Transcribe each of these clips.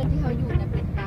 อนที่เขาอยู่นะเป็น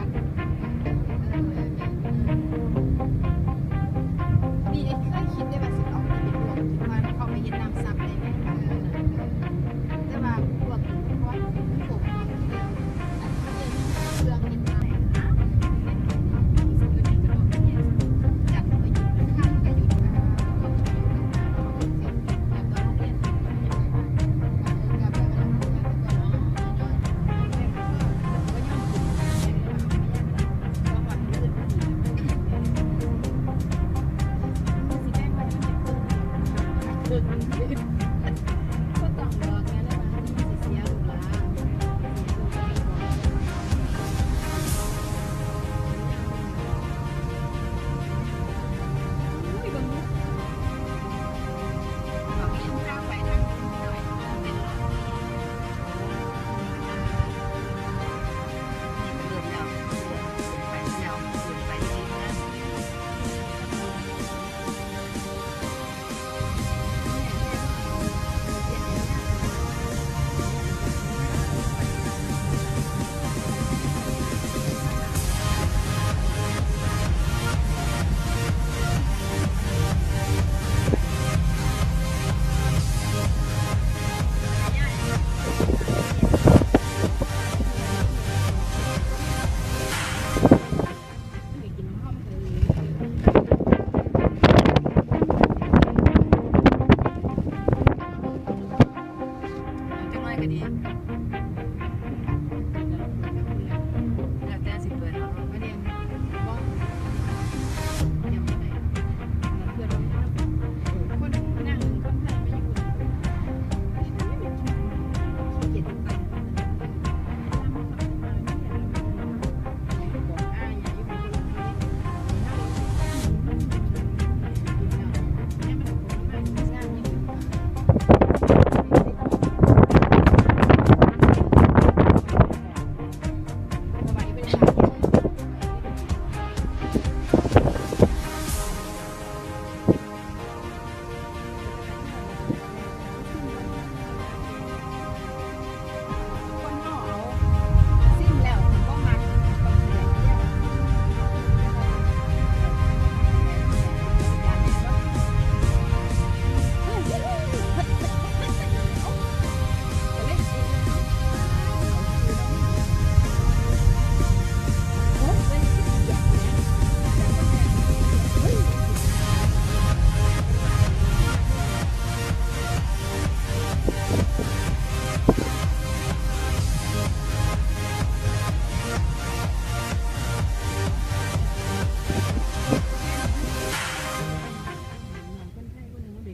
卖给你。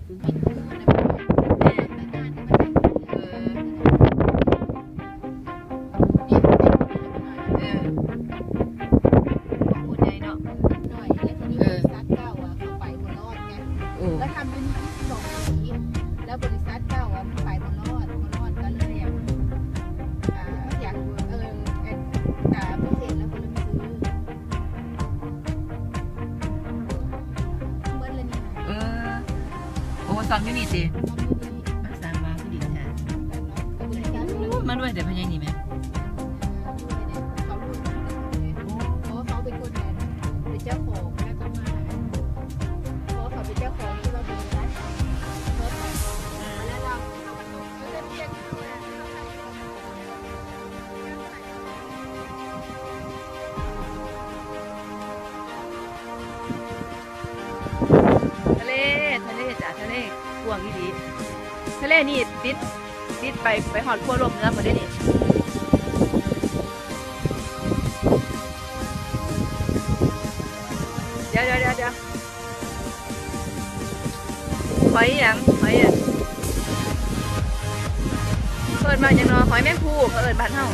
Thank you. มาซ้อมอยู่นี่สิรักษามาผู้ดีแท้มันด้วยเดี๋ยวพญานีไหม วงอีดีทะเลนี่ติดติดไปไปหอดขั้วรวมเนื้อมาได้นี่เดี๋ยวเดี๋ยวเดี๋ยวเดี๋ยวหอยหยังหอยหยังเปิดมาอย่างนอหอยแมงภูเขาเอิดบ้านเฮา